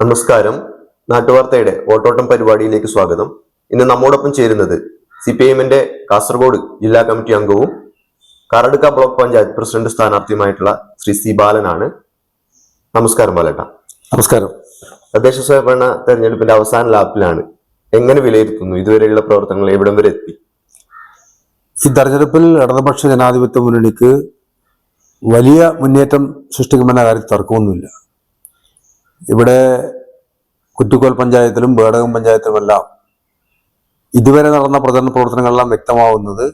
നമസ്കാരം. നാട്ടുവാർത്തയുടെ ഓട്ടോട്ടം പരിപാടിയിലേക്ക് സ്വാഗതം. ഇന്ന് നമ്മോടൊപ്പം ചേരുന്നത് സി പി എമ്മിന്റെ കാസർഗോഡ് ജില്ലാ കമ്മിറ്റി അംഗവും കറടുക്ക ബ്ലോക്ക് പഞ്ചായത്ത് പ്രസിഡന്റ് സ്ഥാനാർത്ഥിയുമായിട്ടുള്ള ശ്രീ സി ബാലനാണ്. നമസ്കാരം ബാലേട്ട. നമസ്കാരം. തദ്ദേശ സ്വയംഭരണ തെരഞ്ഞെടുപ്പിന്റെ അവസാന ലാപ്പിലാണ് എങ്ങനെ വിലയിരുത്തുന്നു ഇതുവരെയുള്ള പ്രവർത്തനങ്ങൾ എവിടം വരെ എത്തി? ഈ തെരഞ്ഞെടുപ്പിൽ ഇടതുപക്ഷ ജനാധിപത്യ മുന്നണിക്ക് വലിയ മുന്നേറ്റം സൃഷ്ടിക്കുമെന്ന കാര്യത്തിൽ തർക്കമൊന്നുമില്ല. ഇവിടെ കുറ്റിക്കോൽ പഞ്ചായത്തിലും ബേടകം പഞ്ചായത്തിലുമെല്ലാം ഇതുവരെ നടന്ന പ്രചരണ പ്രവർത്തനങ്ങളെല്ലാം വ്യക്തമാവുന്നത്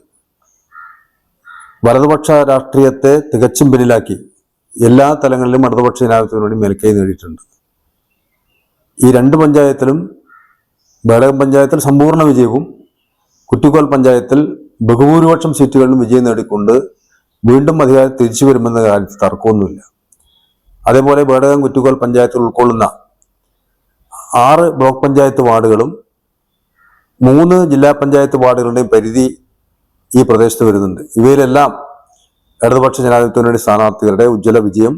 വലതുപക്ഷ രാഷ്ട്രീയത്തെ തികച്ചും പിന്നിലാക്കി എല്ലാ തലങ്ങളിലും ഇടതുപക്ഷ ജനാധിപത്യത്തിന് വേണ്ടി മേൽക്കൈ നേടിയിട്ടുണ്ട്. ഈ രണ്ട് പഞ്ചായത്തിലും ബേടകം പഞ്ചായത്തിൽ സമ്പൂർണ വിജയവും കുറ്റിക്കോൽ പഞ്ചായത്തിൽ ബഹുഭൂരിപക്ഷം സീറ്റുകളിലും വിജയം നേടിക്കൊണ്ട് വീണ്ടും അധികാരം തിരിച്ചു വരുമെന്ന കാര്യത്തിൽ തർക്കമൊന്നുമില്ല. അതേപോലെ വേടകം കുറ്റുകൾ പഞ്ചായത്തിൽ ഉൾക്കൊള്ളുന്ന ആറ് ബ്ലോക്ക് പഞ്ചായത്ത് വാർഡുകളും മൂന്ന് ജില്ലാ പഞ്ചായത്ത് വാർഡുകളുടെയും പരിധി ഈ പ്രദേശത്ത് വരുന്നുണ്ട്. ഇവയിലെല്ലാം ഇടതുപക്ഷ ജനാധിപത്യത്തിനുവേണ്ടി സ്ഥാനാർത്ഥികളുടെ ഉജ്ജ്വല വിജയം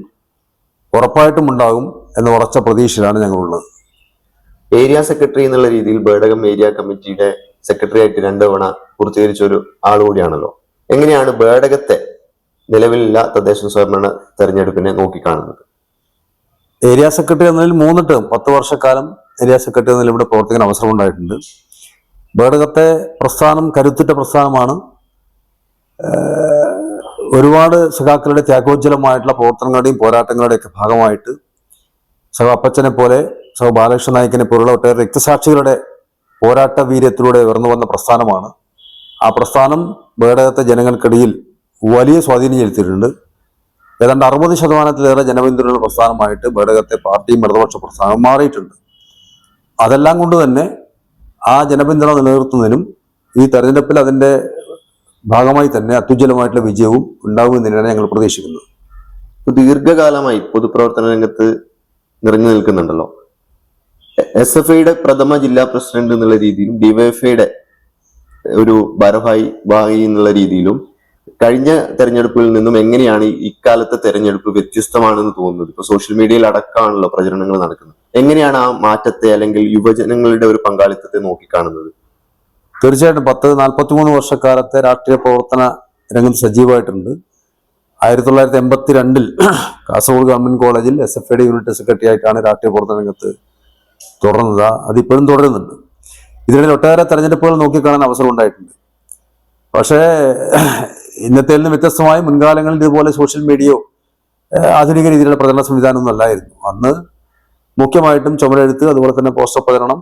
ഉറപ്പായിട്ടും ഉണ്ടാകും എന്ന ഉറച്ച പ്രതീക്ഷയിലാണ് ഞങ്ങളുള്ളത്. ഏരിയ സെക്രട്ടറി എന്നുള്ള രീതിയിൽ ബേഡകം ഏരിയ കമ്മിറ്റിയുടെ സെക്രട്ടറി ആയിട്ട് രണ്ടു തവണ പൂർത്തീകരിച്ച ഒരു ആൾ കൂടിയാണല്ലോ. എങ്ങനെയാണ് ബേഡകത്തെ നിലവിലുള്ള തദ്ദേശ സ്വയംഭരണ തെരഞ്ഞെടുപ്പിനെ നോക്കിക്കാണുന്നത്? ഏരിയ സെക്രട്ടറി എന്നതിൽ മൂന്ന് ടേം പത്ത് വർഷക്കാലം ഏരിയ സെക്രട്ടറി എന്നതിൽ ഇവിടെ പ്രവർത്തിക്കാൻ അവസരം ഉണ്ടായിട്ടുണ്ട്. ബേടകത്തെ പ്രസ്ഥാനം കരുത്തുറ്റ പ്രസ്ഥാനമാണ്. ഒരുപാട് സഖാക്കളുടെ ത്യാഗോജ്വലമായിട്ടുള്ള പ്രവർത്തനങ്ങളുടെയും പോരാട്ടങ്ങളുടെയൊക്കെ ഭാഗമായിട്ട് സഹ അപ്പച്ചനെ പോലെ സഹ ബാലകൃഷ്ണ നായിക്കിനെ പോലുള്ള ഒട്ടേറെ രക്തസാക്ഷികളുടെ പോരാട്ട വീര്യത്തിലൂടെ ഉയർന്നു വന്ന പ്രസ്ഥാനമാണ്. ആ പ്രസ്ഥാനം ബേടകത്തെ ജനങ്ങൾക്കിടയിൽ വലിയ സ്വാധീനം ചെലുത്തിയിട്ടുണ്ട്. ഏതാണ്ട് അറുപത് ശതമാനത്തിലേറെ ജനപിന്തുണയുള്ള പ്രസ്ഥാനമായിട്ട് ഘടകത്തെ പാർട്ടിയും ഇടതുപക്ഷ പ്രസ്ഥാനവും മാറിയിട്ടുണ്ട്. അതെല്ലാം കൊണ്ട് തന്നെ ആ ജനപിന്തുണ നിലനിർത്തുന്നതിനും ഈ തെരഞ്ഞെടുപ്പിൽ അതിന്റെ ഭാഗമായി തന്നെ അത്യുജ്വലമായിട്ടുള്ള വിജയവും ഉണ്ടാകുമെന്ന് തന്നെയാണ് ഞങ്ങൾ പ്രതീക്ഷിക്കുന്നത്. ദീർഘകാലമായി പൊതുപ്രവർത്തന രംഗത്ത് നിറഞ്ഞു നിൽക്കുന്നുണ്ടല്ലോ. എസ് എഫ് ഐയുടെ പ്രഥമ ജില്ലാ പ്രസിഡന്റ് എന്നുള്ള രീതിയിലും ഡിവൈഎഫ്ഐയുടെ ഒരു ഭാരവാഹി ഭാഗി എന്നുള്ള രീതിയിലും കഴിഞ്ഞ തെരഞ്ഞെടുപ്പിൽ നിന്നും എങ്ങനെയാണ് ഇക്കാലത്തെ തെരഞ്ഞെടുപ്പ് വ്യത്യസ്തമാണെന്ന് തോന്നുന്നത്? ഇപ്പൊ സോഷ്യൽ മീഡിയയിൽ അടക്കമാണല്ലോ പ്രചരണങ്ങൾ നടക്കുന്നത്. എങ്ങനെയാണ് ആ മാറ്റത്തെ അല്ലെങ്കിൽ യുവജനങ്ങളുടെ ഒരു പങ്കാളിത്തത്തെ നോക്കിക്കാണുന്നത്? തീർച്ചയായിട്ടും പത്ത് നാൽപ്പത്തിമൂന്ന് വർഷക്കാലത്തെ രാഷ്ട്രീയ പ്രവർത്തന രംഗത്ത് സജീവമായിട്ടുണ്ട്. ആയിരത്തി തൊള്ളായിരത്തി എൺപത്തി രണ്ടിൽ കാസർഗോഡ് ഗവൺമെന്റ് കോളേജിൽ എസ് എഫ് ഐയുടെ യൂണിറ്റ് സെക്രട്ടറി ആയിട്ടാണ് രാഷ്ട്രീയ പ്രവർത്തന രംഗത്ത് തുടർന്നത്. അതിപ്പോഴും തുടരുന്നുണ്ട്. ഇതിനിടയിൽ ഒട്ടേറെ തെരഞ്ഞെടുപ്പുകൾ നോക്കിക്കാണാൻ അവസരം ഉണ്ടായിട്ടുണ്ട്. പക്ഷേ ഇന്നത്തെ നിന്ന് വ്യത്യസ്തമായി മുൻകാലങ്ങളിൽ ഇതുപോലെ സോഷ്യൽ മീഡിയയോ ആധുനിക രീതിയിലുള്ള പ്രചരണ സംവിധാനമൊന്നും അല്ലായിരുന്നു. അന്ന് മുഖ്യമായിട്ടും ചുമരെഴുത്ത് അതുപോലെ തന്നെ പോസ്റ്റർ പ്രചരണം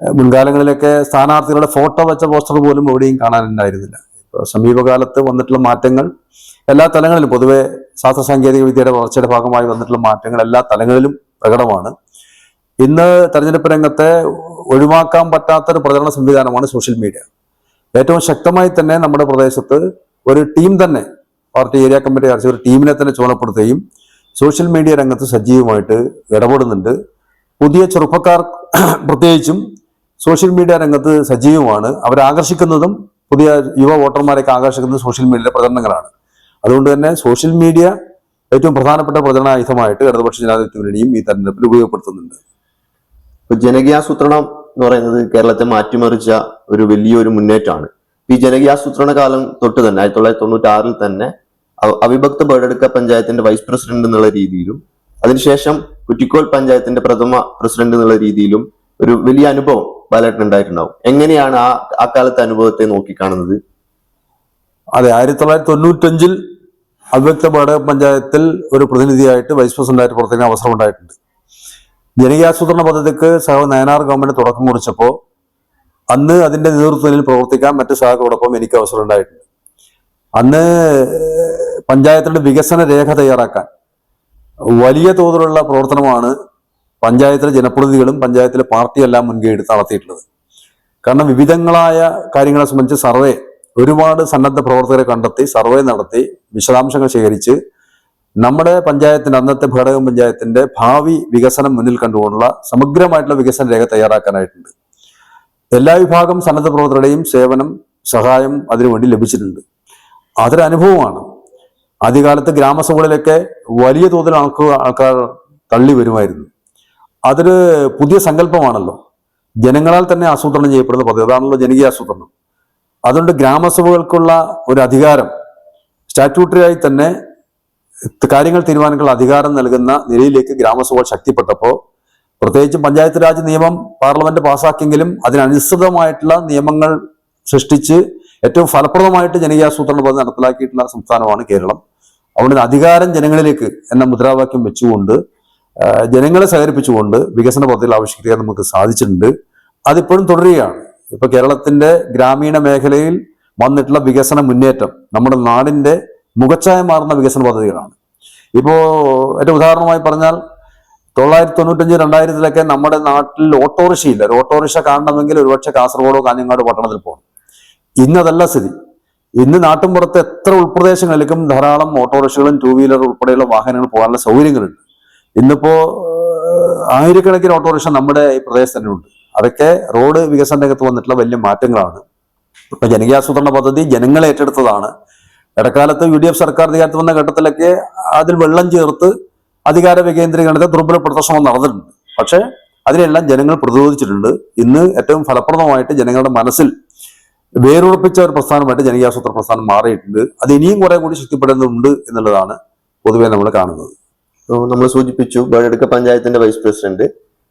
മുൻകാലങ്ങളിലൊക്കെ സ്ഥാനാർത്ഥികളുടെ ഫോട്ടോ വെച്ച പോസ്റ്റർ പോലും എവിടെയും കാണാനുണ്ടായിരുന്നില്ല. ഇപ്പോൾ സമീപകാലത്ത് വന്നിട്ടുള്ള മാറ്റങ്ങൾ എല്ലാ തലങ്ങളിലും പൊതുവെ ശാസ്ത്ര സാങ്കേതിക വിദ്യയുടെ വളർച്ചയുടെ ഭാഗമായി വന്നിട്ടുള്ള മാറ്റങ്ങൾ എല്ലാ തലങ്ങളിലും പ്രകടമാണ്. ഇന്ന് തെരഞ്ഞെടുപ്പ് രംഗത്തെ ഒഴിവാക്കാൻ പറ്റാത്തൊരു പ്രചരണ സംവിധാനമാണ് സോഷ്യൽ മീഡിയ. ഏറ്റവും ശക്തമായി തന്നെ നമ്മുടെ പ്രദേശത്ത് ഒരു ടീം തന്നെ പാർട്ടി ഏരിയ കമ്മിറ്റി അടച്ച ഒരു ടീമിനെ തന്നെ ചുമതലപ്പെടുത്തുകയും സോഷ്യൽ മീഡിയ രംഗത്ത് സജീവമായിട്ട് ഇടപെടുന്നുണ്ട്. പുതിയ ചെറുപ്പക്കാർ പ്രത്യേകിച്ചും സോഷ്യൽ മീഡിയ രംഗത്ത് സജീവമാണ്. അവരെ ആകർഷിക്കുന്നതും പുതിയ യുവ വോട്ടർമാരെയൊക്കെ ആകർഷിക്കുന്നത് സോഷ്യൽ മീഡിയയിലെ പ്രചരണങ്ങളാണ്. അതുകൊണ്ട് തന്നെ സോഷ്യൽ മീഡിയ ഏറ്റവും പ്രധാനപ്പെട്ട പ്രചരണായുധമായിട്ട് ഇടതുപക്ഷ ജനാധിപത്യ മുന്നണിയും ഈ തെരഞ്ഞെടുപ്പിൽ ഉപയോഗപ്പെടുത്തുന്നുണ്ട്. ജനകീയാസൂത്രണം എന്ന് പറയുന്നത് കേരളത്തെ മാറ്റിമറിച്ച ഒരു വലിയൊരു മുന്നേറ്റമാണ്. ഈ ജനകീയാസൂത്രണ കാലം തൊട്ട് തന്നെ ആയിരത്തി തൊള്ളായിരത്തി തൊണ്ണൂറ്റി ആറിൽ തന്നെ അവിഭക്ത ബേഡെടുക്ക പഞ്ചായത്തിന്റെ വൈസ് പ്രസിഡന്റ് എന്നുള്ള രീതിയിലും അതിനുശേഷം കുറ്റിക്കോൾ പഞ്ചായത്തിന്റെ പ്രഥമ പ്രസിഡന്റ് എന്നുള്ള രീതിയിലും ഒരു വലിയ അനുഭവം ബാലേട്ടൻ ഉണ്ടായിട്ടുണ്ടാവും. എങ്ങനെയാണ് ആ ആ കാലത്തെ അനുഭവത്തെ നോക്കിക്കാണുന്നത്? അതെ ആയിരത്തി തൊള്ളായിരത്തി തൊണ്ണൂറ്റഞ്ചിൽ അവ്യക്ത ബേഡക പഞ്ചായത്തിൽ ഒരു പ്രതിനിധിയായിട്ട് വൈസ് പ്രസിഡന്റായിട്ട് പ്രവർത്തിക്കാൻ അവസരം ഉണ്ടായിട്ടുണ്ട് ജനകീയാസൂത്രണ പദ്ധതിക്ക് സഹ നയനാർ ഗവൺമെന്റ് തുടക്കം കുറിച്ചപ്പോൾ അന്ന് അതിന്റെ നേതൃത്വത്തിൽ പ്രവർത്തിക്കാൻ മറ്റു സഹകളോടൊപ്പം എനിക്ക് അവസരം ഉണ്ടായിട്ടുണ്ട് അന്ന് പഞ്ചായത്തിന്റെ വികസന രേഖ തയ്യാറാക്കാൻ വലിയ തോതിലുള്ള പ്രവർത്തനമാണ് പഞ്ചായത്തിലെ ജനപ്രതിനിധികളും പഞ്ചായത്തിലെ പാർട്ടിയെല്ലാം മുൻകൈ എടുത്ത് നടത്തിയിട്ടുള്ളത്. കാരണം വിവിധങ്ങളായ കാര്യങ്ങളെ സംബന്ധിച്ച് സർവേ ഒരുപാട് സന്നദ്ധ പ്രവർത്തകരെ കണ്ടെത്തി സർവേ നടത്തി വിശദാംശങ്ങൾ ശേഖരിച്ച് നമ്മുടെ പഞ്ചായത്തിന്റെ അന്നത്തെ ഘടകം പഞ്ചായത്തിന്റെ ഭാവി വികസനം മുന്നിൽ കണ്ടുകൊണ്ടുള്ള സമഗ്രമായിട്ടുള്ള വികസന രേഖ തയ്യാറാക്കാനായിട്ടുണ്ട്. എല്ലാ വിഭാഗം സന്നദ്ധ പ്രവർത്തകരുടെയും സേവനം സഹായം അതിനുവേണ്ടി ലഭിച്ചിട്ടുണ്ട്. അതൊരു അനുഭവമാണ്. ആദ്യകാലത്ത് ഗ്രാമസഭകളിലൊക്കെ വലിയ തോതിൽ ആൾക്ക് ആൾക്കാർ തള്ളി വരുമായിരുന്നു. അതൊരു പുതിയ സങ്കല്പമാണല്ലോ. ജനങ്ങളാൽ തന്നെ ആസൂത്രണം ചെയ്യപ്പെടുന്ന പദ്ധതി അതാണല്ലോ ജനകീയ ആസൂത്രണം. അതുകൊണ്ട് ഗ്രാമസഭകൾക്കുള്ള ഒരു അധികാരം സ്റ്റാറ്റ്യൂട്ടറിയായി തന്നെ കാര്യങ്ങൾ തീരുമാനിക്കാനുള്ള അധികാരം നൽകുന്ന നിലയിലേക്ക് ഗ്രാമസഭകൾ ശക്തിപ്പെട്ടപ്പോൾ പ്രത്യേകിച്ചും പഞ്ചായത്ത് രാജ് നിയമം പാർലമെന്റ് പാസാക്കിയെങ്കിലും അതിനനുസൃതമായിട്ടുള്ള നിയമങ്ങൾ സൃഷ്ടിച്ച് ഏറ്റവും ഫലപ്രദമായിട്ട് ജനകീയാസൂത്രണ പദ്ധതി നടപ്പിലാക്കിയിട്ടുള്ള സംസ്ഥാനമാണ് കേരളം. അതുകൊണ്ട് അധികാരം ജനങ്ങളിലേക്ക് എന്ന മുദ്രാവാക്യം വെച്ചുകൊണ്ട് ജനങ്ങളെ സഹകരിപ്പിച്ചുകൊണ്ട് വികസന പദ്ധതികൾ ആവിഷ്കരിക്കാൻ നമുക്ക് സാധിച്ചിട്ടുണ്ട്. അതിപ്പോഴും തുടരുകയാണ്. ഇപ്പൊ കേരളത്തിന്റെ ഗ്രാമീണ മേഖലയിൽ വന്നിട്ടുള്ള വികസന മുന്നേറ്റം നമ്മുടെ നാടിന്റെ മുഖച്ഛായ മാറുന്ന വികസന പദ്ധതികളാണ്. ഇപ്പോ ഏറ്റവും ഉദാഹരണമായി പറഞ്ഞാൽ തൊള്ളായിരത്തി തൊണ്ണൂറ്റഞ്ച് രണ്ടായിരത്തിലൊക്കെ നമ്മുടെ നാട്ടിൽ ഓട്ടോറിക്ഷ ഇല്ല. ഒരു ഓട്ടോറിക്ഷ കാണണമെങ്കിൽ ഒരുപക്ഷെ കാസർഗോഡോ കാഞ്ഞങ്ങാട് പട്ടണത്തിൽ പോകണം. ഇന്നതല്ല സ്ഥിതി. ഇന്ന് നാട്ടിൻപുറത്ത് എത്ര ഉൾപ്രദേശങ്ങളിലേക്കും ധാരാളം ഓട്ടോറിക്ഷകളും ടൂ വീലർ ഉൾപ്പെടെയുള്ള വാഹനങ്ങൾ പോകാനുള്ള സൗകര്യങ്ങളുണ്ട്. ഇന്നിപ്പോ ആയിരക്കണക്കിന് ഓട്ടോറിക്ഷ നമ്മുടെ ഈ പ്രദേശത്ത് തന്നെ ഉണ്ട് അതൊക്കെ റോഡ് വികസന രംഗത്ത് വന്നിട്ടുള്ള വലിയ മാറ്റങ്ങളാണ്. ഇപ്പൊ ജനകീയാസൂത്രണ പദ്ധതി ജനങ്ങളെ ഏറ്റെടുത്തതാണ്. ഇടക്കാലത്ത് യു ഡി എഫ് സർക്കാർ അധികാരത്തിൽ വന്ന ഘട്ടത്തിലൊക്കെ അതിൽ വെള്ളം ചേർത്ത് അധികാര വികേന്ദ്രീകരണത്തെ ദുർബലപ്പെടുത്ത ശ്രമം നടന്നിട്ടുണ്ട്. പക്ഷേ അതിനെല്ലാം ജനങ്ങൾ പ്രതിരോധിച്ചിട്ടുണ്ട്. ഇന്ന് ഏറ്റവും ഫലപ്രദമായിട്ട് ജനങ്ങളുടെ മനസ്സിൽ വേരുറപ്പിച്ച ഒരു പ്രസ്ഥാനമായിട്ട് ജനകീയാസൂത്ര പ്രസ്ഥാനം മാറിയിട്ടുണ്ട്. അത് ഇനിയും കുറെ കൂടി ശക്തിപ്പെടുന്നുണ്ട് എന്നുള്ളതാണ് പൊതുവെ നമ്മൾ കാണുന്നത്. നമ്മൾ സൂചിപ്പിച്ചു ബേഡെടുക്ക പഞ്ചായത്തിന്റെ വൈസ് പ്രസിഡന്റ്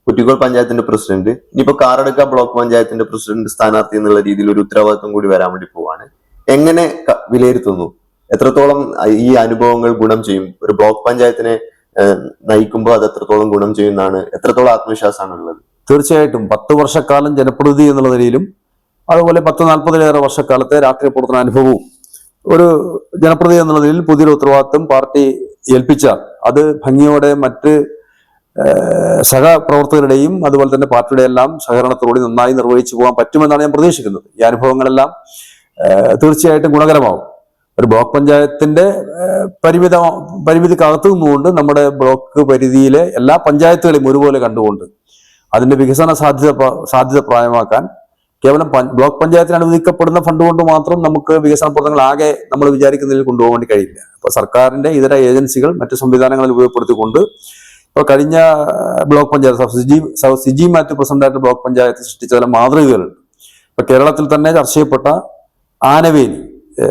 കുറ്റിക്കോൾ പഞ്ചായത്തിന്റെ പ്രസിഡന്റ് ഇനിയിപ്പോ കാറടുക്ക ബ്ലോക്ക് പഞ്ചായത്തിന്റെ പ്രസിഡന്റ് സ്ഥാനാർത്ഥി എന്നുള്ള രീതിയിൽ ഒരു ഉത്തരവാദിത്വം കൂടി വരാൻ വേണ്ടി പോവാണ്. എങ്ങനെ വിലയിരുത്തുന്നു? എത്രത്തോളം ഈ അനുഭവങ്ങൾ ഗുണം ചെയ്യും? ഒരു ബ്ലോക്ക് പഞ്ചായത്തിനെ നയിക്കുമ്പോൾ അത് എത്രത്തോളം ഗുണം ചെയ്യുന്നതാണ് എത്രത്തോളം ആത്മവിശ്വാസമാണ് ഉള്ളത് തീർച്ചയായിട്ടും പത്ത് വർഷക്കാലം ജനപ്രതിനിധി എന്നുള്ള നിലയിലും അതുപോലെ പത്ത് നാൽപ്പതിലേറെ വർഷക്കാലത്തെ രാഷ്ട്രീയ പ്രവർത്തന അനുഭവവും ഒരു ജനപ്രതിനിധി എന്നുള്ള നിലയിൽ പുതിയൊരു ഉത്തരവാദിത്വം പാർട്ടി ഏൽപ്പിച്ചാൽ അത് ഭംഗിയോടെ മറ്റ് സഹപ്രവർത്തകരുടെയും അതുപോലെ തന്നെ പാർട്ടിയുടെ എല്ലാം സഹകരണത്തോടെ നന്നായി നിർവഹിച്ചു പോകാൻ പറ്റുമെന്നാണ് ഞാൻ പ്രതീക്ഷിക്കുന്നത്. ഈ അനുഭവങ്ങളെല്ലാം തീർച്ചയായിട്ടും ഗുണകരമാവും. ഒരു ബ്ലോക്ക് പഞ്ചായത്തിന്റെ പരിമിത പരിമിതിക്കകത്ത് നിന്നുകൊണ്ട് നമ്മുടെ ബ്ലോക്ക് പരിധിയിലെ എല്ലാ പഞ്ചായത്തുകളെയും ഒരുപോലെ കണ്ടുകൊണ്ട് അതിന്റെ വികസന സാധ്യത സാധ്യത പ്രായമാക്കാൻ കേവലം ബ്ലോക്ക് പഞ്ചായത്തിന് അനുവദിക്കപ്പെടുന്ന ഫണ്ട് കൊണ്ട് മാത്രം നമുക്ക് വികസന പ്രവർത്തനങ്ങൾ ആകെ നമ്മൾ വിചാരിക്കുന്നതിൽ കൊണ്ടുപോകാൻ വേണ്ടി കഴിയില്ല. അപ്പൊ സർക്കാരിന്റെ ഇതര ഏജൻസികൾ മറ്റ് സംവിധാനങ്ങളിൽ ഉപയോഗപ്പെടുത്തിക്കൊണ്ട് ഇപ്പൊ കഴിഞ്ഞ ബ്ലോക്ക് പഞ്ചായത്ത് സിജി സിജി മാത്യു പ്രസിഡന്റായിട്ട് ബ്ലോക്ക് പഞ്ചായത്ത് സൃഷ്ടിച്ച ചില മാതൃകകളുണ്ട്. ഇപ്പൊ കേരളത്തിൽ തന്നെ ചർച്ച ചെയ്യപ്പെട്ട ആനവേലി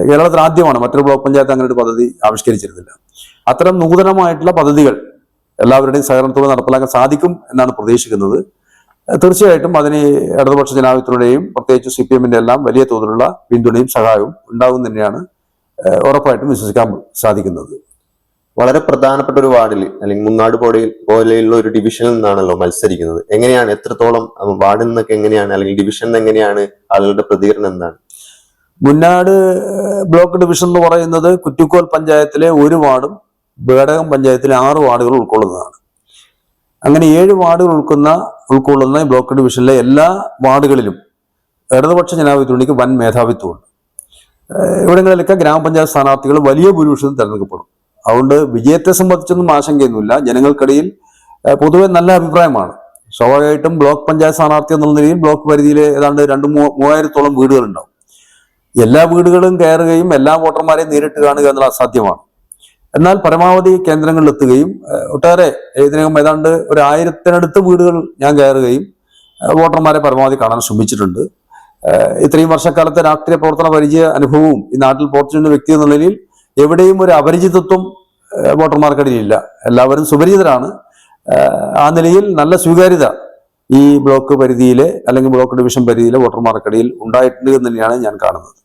കേരളത്തിൽ ആദ്യമാണ് മറ്റൊരു ബ്ലോക്ക് പഞ്ചായത്ത് അങ്ങനെ ഒരു പദ്ധതി ആവിഷ്കരിച്ചിരുന്നില്ല. അത്തരം നൂതനമായിട്ടുള്ള പദ്ധതികൾ എല്ലാവരുടെയും സഹകരണത്തോടെ നടപ്പിലാക്കാൻ സാധിക്കും എന്നാണ് പ്രതീക്ഷിക്കുന്നത്. തീർച്ചയായിട്ടും അതിന് ഇടതുപക്ഷ ജനാധിപത്യത്തിലൂടെയും പ്രത്യേകിച്ച് സി പി എമ്മിന്റെ എല്ലാം വലിയ തോതിലുള്ള പിന്തുണയും സഹായവും ഉണ്ടാകും തന്നെയാണ് ഉറപ്പായിട്ടും വിശ്വസിക്കാൻ സാധിക്കുന്നത്. വളരെ പ്രധാനപ്പെട്ട ഒരു വാർഡിൽ അല്ലെങ്കിൽ മുന്നാട് പോലെയിൽ പോലെയുള്ള ഒരു ഡിവിഷനിൽ നിന്നാണല്ലോ മത്സരിക്കുന്നത്. എങ്ങനെയാണ് എത്രത്തോളം വാർഡിൽ നിന്നൊക്കെ എങ്ങനെയാണ് അല്ലെങ്കിൽ ഡിവിഷനിൽ നിന്ന് എങ്ങനെയാണ് ആളുകളുടെ പ്രതികരണം എന്താണ്? മുന്നാട് ബ്ലോക്ക് ഡിവിഷൻ എന്ന് പറയുന്നത് കുറ്റിക്കോൽ പഞ്ചായത്തിലെ ഒരു വാർഡും ബേടകം പഞ്ചായത്തിലെ ആറ് വാർഡുകൾ ഉൾക്കൊള്ളുന്നതാണ്. അങ്ങനെ ഏഴ് വാർഡുകൾ ഉൾക്കുന്ന ഉൾക്കൊള്ളുന്ന ബ്ലോക്ക് ഡിവിഷനിലെ എല്ലാ വാർഡുകളിലും ഇടതുപക്ഷ ജനാധിപത്യത്തിലേക്ക് വൻ മേധാവിത്വമുണ്ട്. ഇവിടങ്ങളിലൊക്കെ ഗ്രാമപഞ്ചായത്ത് സ്ഥാനാർത്ഥികൾ വലിയ ഭൂരിപക്ഷത്തിൽ തിരഞ്ഞെടുക്കപ്പെടും. അതുകൊണ്ട് വിജയത്തെ സംബന്ധിച്ചൊന്നും ആശങ്കയൊന്നുമില്ല. ജനങ്ങൾക്കിടയിൽ പൊതുവെ നല്ല അഭിപ്രായമാണ്. സ്വാഭാവികമായിട്ടും ബ്ലോക്ക് പഞ്ചായത്ത് സ്ഥാനാർത്ഥി എന്നുള്ള നിലയിൽ ബ്ലോക്ക് പരിധിയിൽ ഏതാണ്ട് രണ്ട് മൂവായിരത്തോളം വീടുകളുണ്ടാവും. എല്ലാ വീടുകളും കയറുകയും എല്ലാ വോട്ടർമാരെയും നേരിട്ട് കാണുക എന്നുള്ള അസാധ്യമാണ്. എന്നാൽ പരമാവധി കേന്ദ്രങ്ങളിൽ എത്തുകയും ഒട്ടേറെ ഇതിനകം ഏതാണ്ട് ഒരു ആയിരത്തിനടുത്ത് വീടുകൾ ഞാൻ കയറുകയും വോട്ടർമാരെ പരമാവധി കാണാൻ ശ്രമിച്ചിട്ടുണ്ട്. ഇത്രയും വർഷക്കാലത്തെ രാഷ്ട്രീയ പ്രവർത്തന പരിചയ അനുഭവവും ഈ നാട്ടിൽ പ്രവർത്തിച്ചിരുന്ന വ്യക്തി എന്ന നിലയിൽ എവിടെയും ഒരു അപരിചിതത്വം വോട്ടർമാർക്കിടയിലില്ല. എല്ലാവരും സുപരിചിതരാണ്. ആ നിലയിൽ നല്ല സ്വീകാര്യത ഈ ബ്ലോക്ക് പരിധിയിലെ അല്ലെങ്കിൽ ബ്ലോക്ക് ഡിവിഷൻ പരിധിയിലെ വോട്ടർമാർക്കിടയിൽ ഉണ്ടായിട്ടുണ്ട് എന്ന് തന്നെയാണ് ഞാൻ കാണുന്നത്.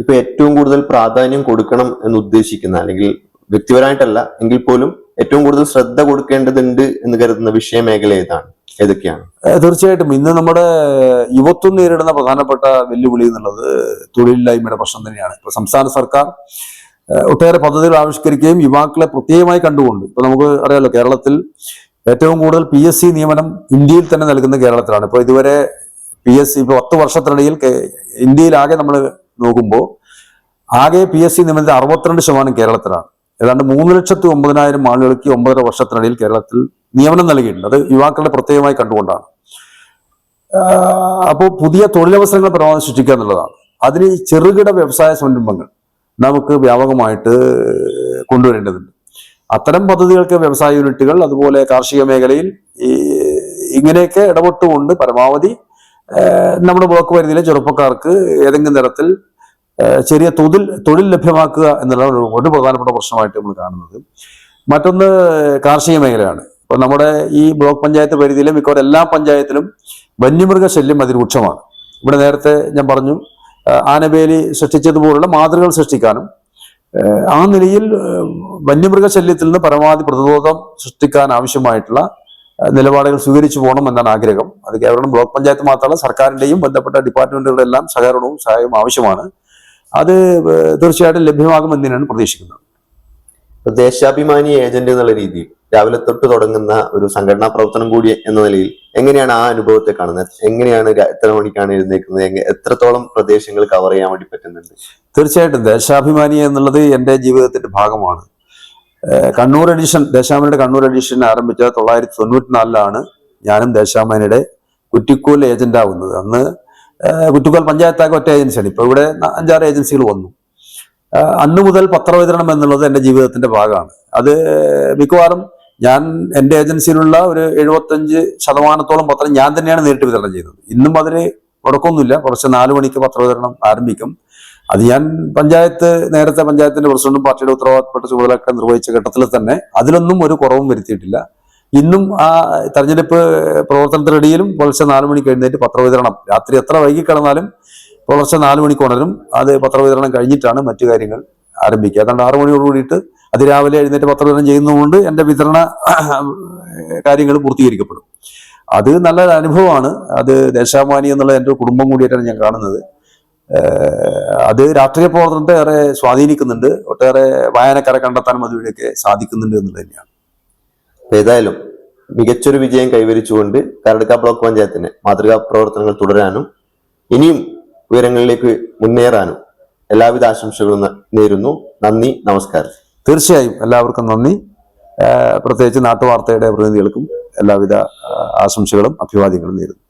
ഇപ്പൊ ഏറ്റവും കൂടുതൽ പ്രാധാന്യം കൊടുക്കണം എന്ന് ഉദ്ദേശിക്കുന്ന അല്ലെങ്കിൽ വ്യക്തിപരമായിട്ടല്ല എങ്കിൽ പോലും ഏറ്റവും കൂടുതൽ ശ്രദ്ധ കൊടുക്കേണ്ടതുണ്ട് എന്ന് കരുതുന്ന വിഷയമേഖല ഏതാണ്? ഏതൊക്കെയാണ്? തീർച്ചയായിട്ടും. ഇന്ന് നമ്മുടെ യുവത്വം നേരിടുന്ന പ്രധാനപ്പെട്ട വെല്ലുവിളി എന്നുള്ളത് തൊഴിലില്ലായ്മയുടെ പ്രശ്നം തന്നെയാണ്. ഇപ്പൊ സംസ്ഥാന സർക്കാർ ഒട്ടേറെ പദ്ധതികൾ ആവിഷ്കരിക്കുകയും യുവാക്കളെ പ്രത്യേകമായി കണ്ടുകൊണ്ട് ഇപ്പൊ നമുക്ക് അറിയാലോ കേരളത്തിൽ ഏറ്റവും കൂടുതൽ പി എസ് സി നിയമനം ഇന്ത്യയിൽ തന്നെ നൽകുന്ന കേരളത്തിലാണ്. ഇപ്പൊ ഇതുവരെ പി എസ് സി ഇപ്പൊ പത്ത് വർഷത്തിനിടയിൽ ഇന്ത്യയിലാകെ നമ്മൾ നോക്കുമ്പോൾ ആകെ പി എസ് സി നിയമനത്തിൽ അറുപത്തിരണ്ട് ശതമാനം കേരളത്തിലാണ്. ഏതാണ്ട് മൂന്ന് ലക്ഷത്തി ഒമ്പതിനായിരം ആളുകൾക്ക് ഒമ്പതര വർഷത്തിനിടയിൽ കേരളത്തിൽ നിയമനം നൽകിയിട്ടുണ്ട്. അത് യുവാക്കളുടെ പ്രത്യേകമായി കണ്ടുകൊണ്ടാണ്. അപ്പോൾ പുതിയ തൊഴിലവസരങ്ങൾ പരമാവധി സൃഷ്ടിക്കുക എന്നുള്ളതാണ്. അതിന് ചെറുകിട വ്യവസായ സംരംഭങ്ങൾ നമുക്ക് വ്യാപകമായിട്ട് കൊണ്ടുവരേണ്ടതുണ്ട്. അത്തരം പദ്ധതികൾക്ക് വ്യവസായ യൂണിറ്റുകൾ അതുപോലെ കാർഷിക മേഖലയിൽ ഈ ഇങ്ങനെയൊക്കെ ഇടപെട്ടുകൊണ്ട് പരമാവധി നമ്മുടെ ബ്ലോക്ക് പരിധിയിലെ ചെറുപ്പക്കാർക്ക് ഏതെങ്കിലും തരത്തിൽ ചെറിയ തൊഴിൽ തൊഴിൽ ലഭ്യമാക്കുക എന്നുള്ളതാണ് ഒരു പ്രധാനപ്പെട്ട പ്രശ്നമായിട്ട് നമ്മൾ കാണുന്നത്. മറ്റൊന്ന് കാർഷിക മേഖലയാണ്. ഇപ്പോൾ നമ്മുടെ ഈ ബ്ലോക്ക് പഞ്ചായത്ത് പരിധിയിലും മിക്കവാറും എല്ലാ പഞ്ചായത്തിലും വന്യമൃഗ ശല്യം അതിരൂക്ഷമാണ് ഇവിടെ നേരത്തെ ഞാൻ പറഞ്ഞു ആനബേലി സൃഷ്ടിച്ചതുപോലുള്ള മാതൃകകൾ സൃഷ്ടിക്കാനും ആ നിലയിൽ വന്യമൃഗ ശല്യത്തിൽ നിന്ന് പരമാവധി പ്രതിരോധം സൃഷ്ടിക്കാൻ ആവശ്യമായിട്ടുള്ള നിലപാടുകൾ സ്വീകരിച്ചു പോകണം എന്നാണ് ആഗ്രഹം. അത് കേവലം ബ്ലോക്ക് പഞ്ചായത്ത് മാത്രമല്ല സർക്കാരിന്റെയും ബന്ധപ്പെട്ട ഡിപ്പാർട്ട്മെന്റുകളുടെ എല്ലാം സഹകരണവും സഹായവും ആവശ്യമാണ്. അത് തീർച്ചയായിട്ടും ലഭ്യമാകുമെന്ന് തന്നെയാണ് പ്രതീക്ഷിക്കുന്നത് ദേശാഭിമാനി ഏജന്റ് എന്നുള്ള രീതിയിൽ രാവിലെ തൊട്ട് തുടങ്ങുന്ന ഒരു സംഘടനാ പ്രവർത്തനം കൂടി എന്ന നിലയിൽ എങ്ങനെയാണ് ആ അനുഭവത്തെ കാണുന്നത്? എങ്ങനെയാണ് എത്ര മണിക്കാണ് എഴുന്നേക്കുന്നത് എത്രത്തോളം പ്രദേശങ്ങൾ കവർ ചെയ്യാൻ വേണ്ടി പറ്റുന്നുണ്ട്? തീർച്ചയായിട്ടും ദേശാഭിമാനി എന്നുള്ളത് എന്റെ ജീവിതത്തിന്റെ ഭാഗമാണ്. കണ്ണൂർ എഡിഷൻ ദേശാഭിമാനിയുടെ കണ്ണൂർ എഡിഷൻ ആരംഭിച്ചത് തൊള്ളായിരത്തി തൊണ്ണൂറ്റിനാലിലാണ് ഞാനും ദേശാഭിമാനിയുടെ കുറ്റിക്കോൽ ഏജന്റ് ആവുന്നത്. അന്ന് ഏഹ് കുറ്റിക്കോൽ പഞ്ചായത്താകെ ഒറ്റ ഏജൻസിയാണ്. ഇപ്പോൾ ഇവിടെ അഞ്ചാറ് ഏജൻസികൾ വന്നു. അന്ന് മുതൽ പത്രവിതരണം എന്നുള്ളത് എന്റെ ജീവിതത്തിന്റെ ഭാഗമാണ്. അത് മിക്കവാറും ഞാൻ എന്റെ ഏജൻസിയിലുള്ള ഒരു എഴുപത്തഞ്ച് ശതമാനത്തോളം പത്രം ഞാൻ തന്നെയാണ് നേരിട്ട് വിതരണം ചെയ്തത്. ഇന്നും അതിന് മുടക്കമൊന്നുമില്ല. കുറച്ച് നാല് മണിക്ക് പത്രവിതരണം ആരംഭിക്കും. അത് ഞാൻ പഞ്ചായത്ത് നേരത്തെ പഞ്ചായത്തിന്റെ പ്രസിഡന്റും പാർട്ടിയുടെ ഉത്തരവാദിത്തപ്പെട്ട ചുമതലയൊക്കെ നിർവഹിച്ച ഘട്ടത്തിൽ തന്നെ അതിലൊന്നും ഒരു കുറവും വരുത്തിയിട്ടില്ല. ഇന്നും ആ തെരഞ്ഞെടുപ്പ് പ്രവർത്തനത്തിനിടയിലും പുലർച്ചെ നാല് മണി എഴുന്നേറ്റ് പത്രവിതരണം. രാത്രി എത്ര വൈകി കിടന്നാലും പുലർച്ചെ നാല് മണിക്ക് ഉണരും അത് പത്രവിതരണം കഴിഞ്ഞിട്ടാണ് മറ്റു കാര്യങ്ങൾ ആരംഭിക്കുക. അതുകൊണ്ട് ആറു മണിയോട് കൂടിയിട്ട് അതിരാവിലെ എഴുന്നേറ്റ് പത്രവിതരണം ചെയ്യുന്നതുകൊണ്ട് എന്റെ വിതരണ കാര്യങ്ങൾ പൂർത്തീകരിക്കപ്പെടും. അത് നല്ലൊരു അനുഭവമാണ്. അത് ദേശാഭിമാനി എന്നുള്ള എന്റെ കുടുംബം കൂടിയിട്ടാണ് ഞാൻ കാണുന്നത്. അത് രാഷ്ട്രീയ പ്രവർത്തനത്തെ ഏറെ സ്വാധീനിക്കുന്നുണ്ട്. ഒട്ടേറെ വായനക്കാരെ കണ്ടെത്താനും അതുവഴിയൊക്കെ സാധിക്കുന്നുണ്ട് എന്നുള്ളത് തന്നെയാണ്. ഏതായാലും മികച്ചൊരു വിജയം കൈവരിച്ചുകൊണ്ട് കരടുക്ക ബ്ലോക്ക് പഞ്ചായത്തിന് മാതൃകാ പ്രവർത്തനങ്ങൾ തുടരാനും ഇനിയും ഉയരങ്ങളിലേക്ക് മുന്നേറാനും എല്ലാവിധ ആശംസകളും നേരുന്നു. നന്ദി നമസ്കാരം. തീർച്ചയായും എല്ലാവർക്കും നന്ദി. പ്രത്യേകിച്ച് നാട്ടുവാർത്തയുടെ പ്രതിനിധികൾക്കും എല്ലാവിധ ആശംസകളും അഭിവാദ്യങ്ങളും നേരുന്നു.